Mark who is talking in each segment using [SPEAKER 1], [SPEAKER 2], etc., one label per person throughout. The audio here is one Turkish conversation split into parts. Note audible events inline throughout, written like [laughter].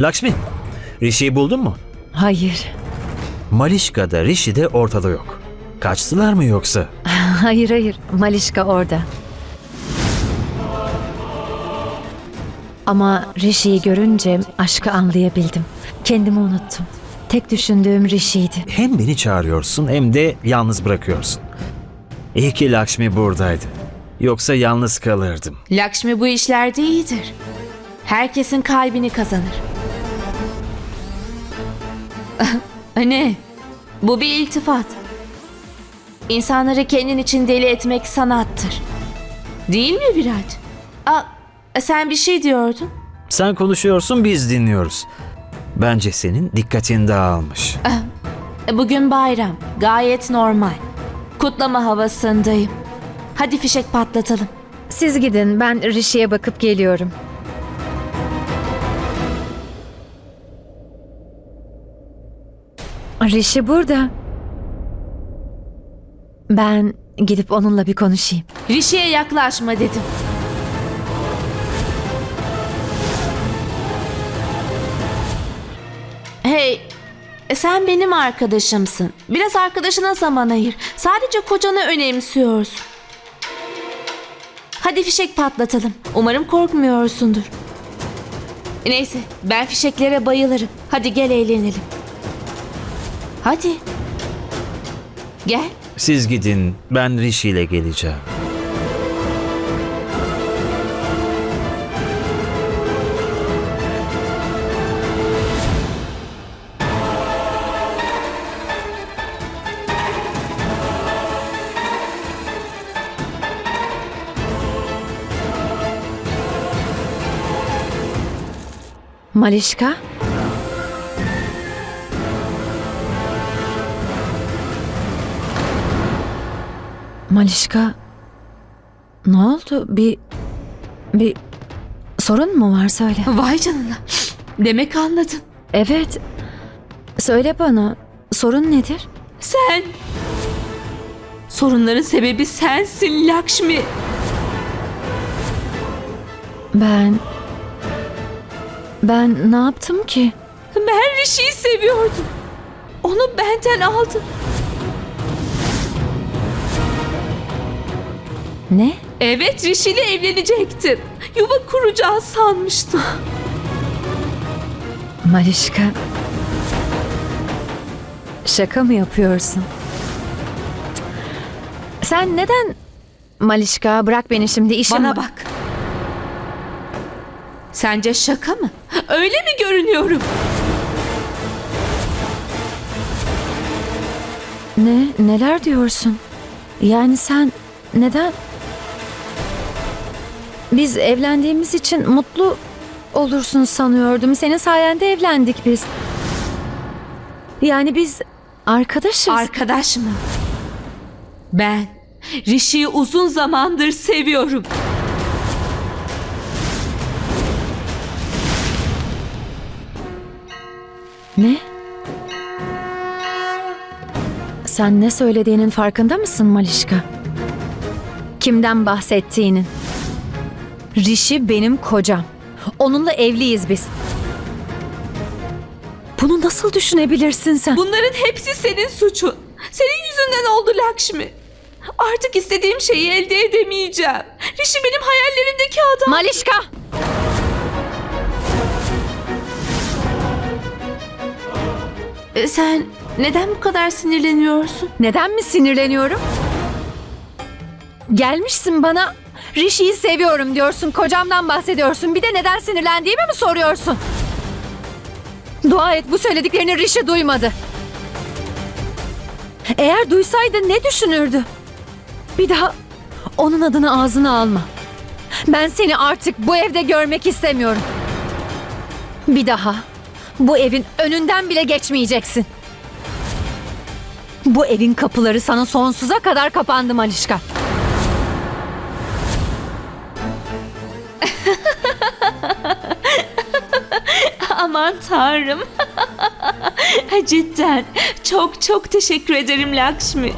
[SPEAKER 1] Lakshmi, Rishi'yi buldun mu?
[SPEAKER 2] Hayır.
[SPEAKER 1] Malişka da Rishi de ortada yok. Kaçtılar mı yoksa? [laughs]
[SPEAKER 2] Hayır hayır. Malişka orada. Ama Rishi'yi görünce aşkı anlayabildim. Kendimi unuttum. Tek düşündüğüm Rishi'ydi.
[SPEAKER 1] Hem beni çağırıyorsun hem de yalnız bırakıyorsun. İyi ki Lakshmi buradaydı. Yoksa yalnız kalırdım.
[SPEAKER 3] Lakşmi bu işlerde iyidir. Herkesin kalbini kazanır. [laughs] ne? Bu bir iltifat. İnsanları kendin için deli etmek sanattır. Değil mi Virat? Aa, sen bir şey diyordun.
[SPEAKER 1] Sen konuşuyorsun biz dinliyoruz. Bence senin dikkatin dağılmış.
[SPEAKER 3] Bugün bayram. Gayet normal. Kutlama havasındayım. Hadi fişek patlatalım.
[SPEAKER 2] Siz gidin ben Rishi'ye bakıp geliyorum. Rishi burada. Ben gidip onunla bir konuşayım.
[SPEAKER 3] Rişi'ye yaklaşma dedim. Hey, sen benim arkadaşımsın. Biraz arkadaşına zaman ayır. Sadece kocanı önemsiyorsun. Hadi fişek patlatalım. Umarım korkmuyorsundur. Neyse, ben fişeklere bayılırım. Hadi gel eğlenelim. Hadi. Gel.
[SPEAKER 1] Siz gidin ben Rishi ile geleceğim.
[SPEAKER 2] Malişka? Malişka ne oldu? Bir bir sorun mu var söyle.
[SPEAKER 3] Vay canına. Demek anladın.
[SPEAKER 2] Evet. Söyle bana. Sorun nedir?
[SPEAKER 3] Sen. Sorunların sebebi sensin Lakşmi.
[SPEAKER 2] Ben ben ne yaptım ki?
[SPEAKER 3] Ben Rishi'yi seviyordum. Onu benden aldın.
[SPEAKER 2] Ne?
[SPEAKER 3] Evet Rishi ile evlenecektim. Yuva kuracağız sanmıştım.
[SPEAKER 2] Malişka. Şaka mı yapıyorsun? Sen neden Malişka bırak beni şimdi işim
[SPEAKER 3] Bana bak. Sence şaka mı? Öyle mi görünüyorum?
[SPEAKER 2] Ne? Neler diyorsun? Yani sen neden? Biz evlendiğimiz için mutlu olursun sanıyordum. Senin sayende evlendik biz. Yani biz arkadaşız.
[SPEAKER 3] Arkadaş mı? Ben Rishi'yi uzun zamandır seviyorum.
[SPEAKER 2] ne? Sen ne söylediğinin farkında mısın Malişka? Kimden bahsettiğinin? Rishi benim kocam. Onunla evliyiz biz. Bunu nasıl düşünebilirsin sen?
[SPEAKER 3] Bunların hepsi senin suçun. Senin yüzünden oldu Lakşmi. Artık istediğim şeyi elde edemeyeceğim. Rishi benim hayallerimdeki adam.
[SPEAKER 2] Malişka!
[SPEAKER 3] E, Sen neden bu kadar sinirleniyorsun?
[SPEAKER 2] Neden mi sinirleniyorum? Gelmişsin bana Rishi'yi seviyorum diyorsun, kocamdan bahsediyorsun. Bir de neden sinirlendiğimi mi soruyorsun? Dua et bu söylediklerini Rishi duymadı. Eğer duysaydı ne düşünürdü? Bir daha onun adını ağzına alma. Ben seni artık bu evde görmek istemiyorum. Bir daha bu evin önünden bile geçmeyeceksin. Bu evin kapıları sana sonsuza kadar kapandı Malişka.
[SPEAKER 3] Aman tanrım. [laughs] Cidden çok çok teşekkür ederim Lakşmi.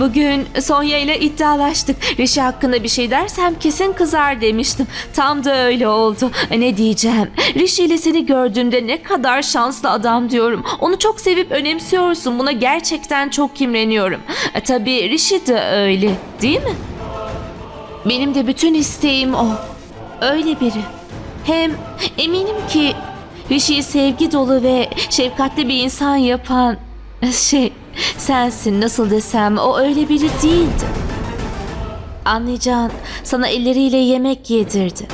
[SPEAKER 3] Bugün Sonya ile iddialaştık. Rishi hakkında bir şey dersem kesin kızar demiştim. Tam da öyle oldu. Ne diyeceğim? Rishi ile seni gördüğümde ne kadar şanslı adam diyorum. Onu çok sevip önemsiyorsun. Buna gerçekten çok kimreniyorum. E, tabii Rishi de öyle değil mi? Benim de bütün isteğim o. Öyle biri. Hem eminim ki Rishi'yi sevgi dolu ve şefkatli bir insan yapan şey sensin nasıl desem o öyle biri değildi. Anlayacağın sana elleriyle yemek yedirdi.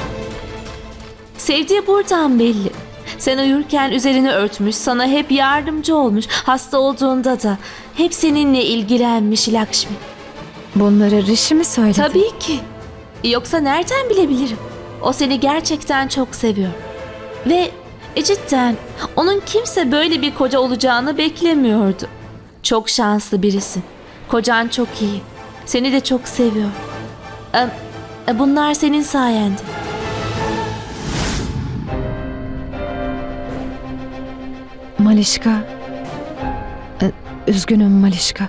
[SPEAKER 3] Sevdiği buradan belli. Sen uyurken üzerini örtmüş, sana hep yardımcı olmuş. Hasta olduğunda da hep seninle ilgilenmiş Lakşmi.
[SPEAKER 2] Bunları Rishi mi söyledi?
[SPEAKER 3] Tabii ki. Yoksa nereden bilebilirim? O seni gerçekten çok seviyor. Ve e, cidden onun kimse böyle bir koca olacağını beklemiyordu. Çok şanslı birisin. Kocan çok iyi. Seni de çok seviyor. E, e, bunlar senin sayende.
[SPEAKER 2] Malişka. Ee, Üzgünüm Malişka.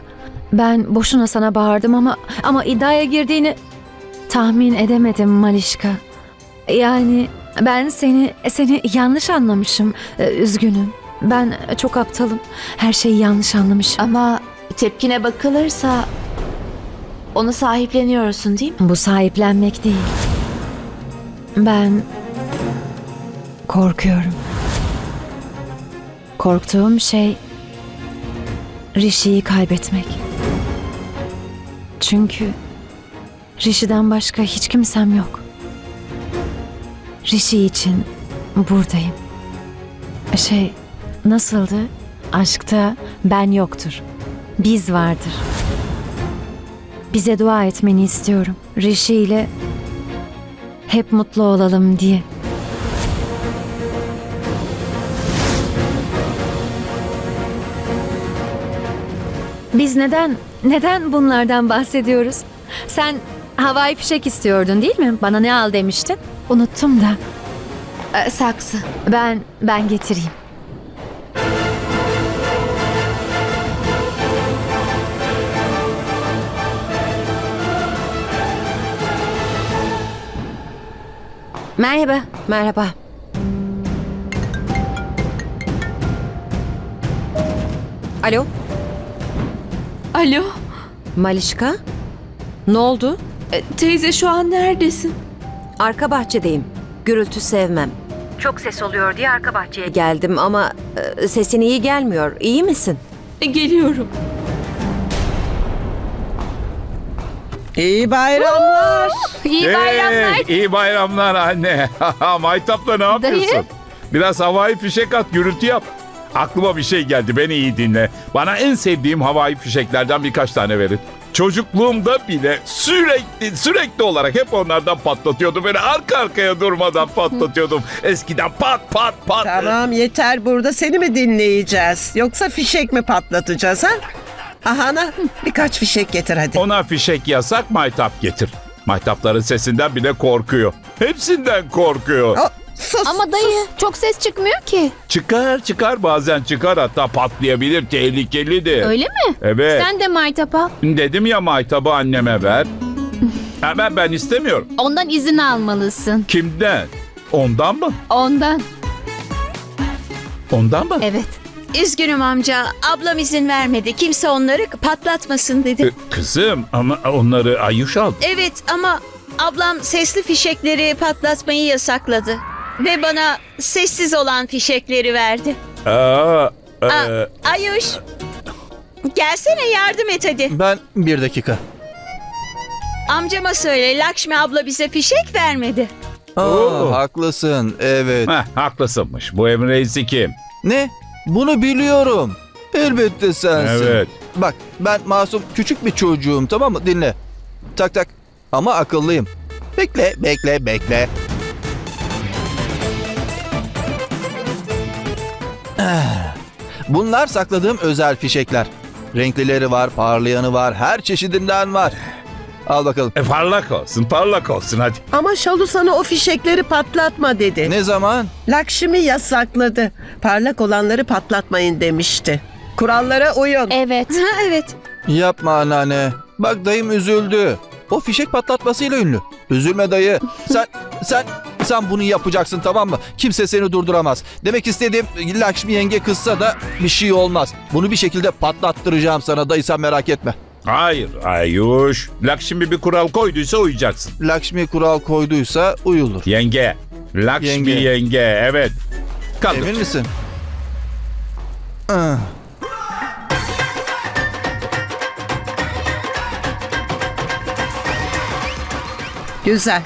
[SPEAKER 2] Ben boşuna sana bağırdım ama ama iddiaya girdiğini tahmin edemedim Malişka. Yani ben seni seni yanlış anlamışım. Ee, Üzgünüm. Ben çok aptalım. Her şeyi yanlış anlamışım.
[SPEAKER 3] Ama tepkine bakılırsa onu sahipleniyorsun değil mi?
[SPEAKER 2] Bu sahiplenmek değil. Ben korkuyorum. Korktuğum şey Rishi'yi kaybetmek. Çünkü Rishi'den başka hiç kimsem yok. Rishi için buradayım. Şey nasıldı? Aşkta ben yoktur. Biz vardır. Bize dua etmeni istiyorum. Rishi ile hep mutlu olalım diye. Biz neden neden bunlardan bahsediyoruz? Sen havai fişek istiyordun değil mi? Bana ne al demiştin? Unuttum da.
[SPEAKER 3] E, saksı.
[SPEAKER 2] Ben ben getireyim.
[SPEAKER 4] Merhaba. Merhaba. Alo,
[SPEAKER 3] Alo.
[SPEAKER 4] Malişka? Ne oldu?
[SPEAKER 3] E, teyze şu an neredesin?
[SPEAKER 4] Arka bahçedeyim. Gürültü sevmem. Çok ses oluyor diye arka bahçeye geldim ama e, sesin iyi gelmiyor. İyi misin?
[SPEAKER 3] E, geliyorum.
[SPEAKER 5] İyi bayramlar.
[SPEAKER 3] İyi bayramlar.
[SPEAKER 6] Hey, iyi bayramlar anne. [laughs] Maytap'la ne yapıyorsun? Biraz havai fişek at, gürültü yap. Aklıma bir şey geldi, beni iyi dinle. Bana en sevdiğim havai fişeklerden birkaç tane verin. Çocukluğumda bile sürekli sürekli olarak hep onlardan patlatıyordum. Beni arka arkaya durmadan patlatıyordum. Eskiden pat pat pat.
[SPEAKER 5] Tamam yeter burada seni mi dinleyeceğiz? Yoksa fişek mi patlatacağız ha? Ahana birkaç fişek getir hadi.
[SPEAKER 6] Ona fişek yasak maytap getir. Maytapların sesinden bile korkuyor. Hepsinden korkuyor.
[SPEAKER 5] O, sus
[SPEAKER 7] Ama dayı
[SPEAKER 5] sus.
[SPEAKER 7] çok ses çıkmıyor ki.
[SPEAKER 6] Çıkar çıkar bazen çıkar hatta patlayabilir tehlikelidir.
[SPEAKER 7] Öyle mi?
[SPEAKER 6] Evet.
[SPEAKER 7] Sen de maytap al.
[SPEAKER 6] Dedim ya maytabı anneme ver. [laughs] Hemen ben istemiyorum.
[SPEAKER 7] Ondan izin almalısın.
[SPEAKER 6] Kimden? Ondan mı?
[SPEAKER 7] Ondan.
[SPEAKER 6] Ondan mı?
[SPEAKER 7] Evet.
[SPEAKER 8] Üzgünüm amca. Ablam izin vermedi. Kimse onları patlatmasın dedi.
[SPEAKER 6] Ee, Kızım ama onları Ayuş aldı.
[SPEAKER 8] Evet ama ablam sesli fişekleri patlatmayı yasakladı. Ve bana sessiz olan fişekleri verdi.
[SPEAKER 6] Aa, e,
[SPEAKER 8] Aa, Ayuş. Gelsene yardım et hadi.
[SPEAKER 9] Ben bir dakika.
[SPEAKER 8] Amcama söyle Lakşmi abla bize fişek vermedi.
[SPEAKER 9] Aa,
[SPEAKER 6] Oo.
[SPEAKER 9] haklısın. Evet.
[SPEAKER 6] heh, haklısınmış. Bu evin reisi kim?
[SPEAKER 9] Ne? Bunu biliyorum. Elbette sensin.
[SPEAKER 6] Evet.
[SPEAKER 9] Bak ben masum küçük bir çocuğum tamam mı? Dinle. Tak tak. Ama akıllıyım. Bekle, bekle, bekle. [sighs] Bunlar sakladığım özel fişekler. Renklileri var, parlayanı var, her çeşidinden var. Al bakalım.
[SPEAKER 6] E, parlak olsun, parlak olsun hadi.
[SPEAKER 5] Ama Şalu sana o fişekleri patlatma dedi.
[SPEAKER 9] Ne zaman?
[SPEAKER 5] Lakşmi yasakladı. Parlak olanları patlatmayın demişti. Kurallara uyun.
[SPEAKER 7] Evet.
[SPEAKER 8] Ha evet.
[SPEAKER 9] Yapma anneanne. Bak dayım üzüldü. O fişek patlatmasıyla ünlü. Üzülme dayı. Sen sen sen bunu yapacaksın tamam mı? Kimse seni durduramaz. Demek istediğim Lakşmi yenge kızsa da bir şey olmaz. Bunu bir şekilde patlattıracağım sana dayı sen merak etme.
[SPEAKER 6] Hayır Ayuş. Lakşmi bir kural koyduysa uyacaksın.
[SPEAKER 9] Lakşmi kural koyduysa uyulur.
[SPEAKER 6] Yenge. Lakşmi
[SPEAKER 9] Yenge.
[SPEAKER 6] yenge. Evet. Kaldır.
[SPEAKER 9] Emin misin? Ah.
[SPEAKER 5] Güzel.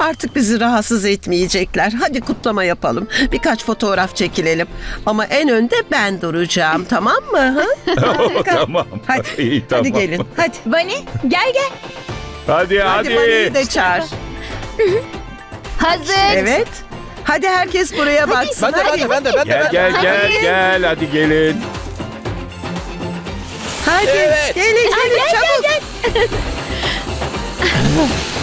[SPEAKER 5] Artık bizi rahatsız etmeyecekler. Hadi kutlama yapalım. Birkaç fotoğraf çekilelim. Ama en önde ben duracağım tamam mı? Ha? [laughs]
[SPEAKER 6] tamam.
[SPEAKER 5] Hadi.
[SPEAKER 6] İyi, tamam.
[SPEAKER 5] Hadi gelin. Hadi.
[SPEAKER 8] Bani gel gel.
[SPEAKER 6] Hadi hadi.
[SPEAKER 5] Hadi Mani'yi de çağır.
[SPEAKER 7] Hazır.
[SPEAKER 5] Evet. Hadi herkes buraya baksın.
[SPEAKER 9] Ben de ben de ben de ben de.
[SPEAKER 6] Gel
[SPEAKER 9] ben de.
[SPEAKER 6] gel gel gel hadi gelin.
[SPEAKER 5] Hadi.
[SPEAKER 9] Evet.
[SPEAKER 5] Gelin gelin çabuk. [laughs]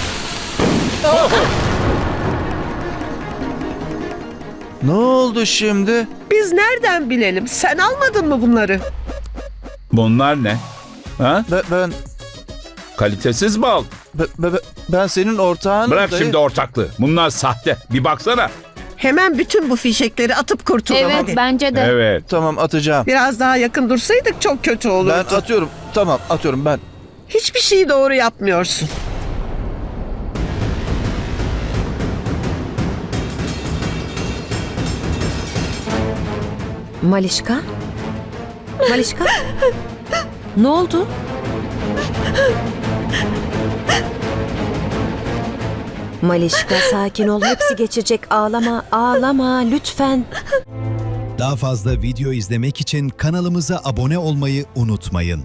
[SPEAKER 9] Ne oldu şimdi?
[SPEAKER 5] Biz nereden bilelim? Sen almadın mı bunları?
[SPEAKER 6] Bunlar ne? Ha?
[SPEAKER 9] Ben ben
[SPEAKER 6] Kalitesiz aldın?
[SPEAKER 9] ben, ben- ben senin ortağınım
[SPEAKER 6] Bırak
[SPEAKER 9] dayı.
[SPEAKER 6] şimdi ortaklığı. Bunlar sahte. Bir baksana.
[SPEAKER 5] Hemen bütün bu fişekleri atıp kurtulalım
[SPEAKER 7] Evet
[SPEAKER 5] hadi.
[SPEAKER 7] bence de.
[SPEAKER 6] Evet.
[SPEAKER 9] Tamam atacağım.
[SPEAKER 5] Biraz daha yakın dursaydık çok kötü olurdu.
[SPEAKER 9] Ben atıyorum. Tamam atıyorum ben.
[SPEAKER 5] Hiçbir şeyi doğru yapmıyorsun.
[SPEAKER 4] Malişka? Malişka? ne oldu? Malişka sakin ol. Hepsi geçecek. Ağlama, ağlama lütfen.
[SPEAKER 10] Daha fazla video izlemek için kanalımıza abone olmayı unutmayın.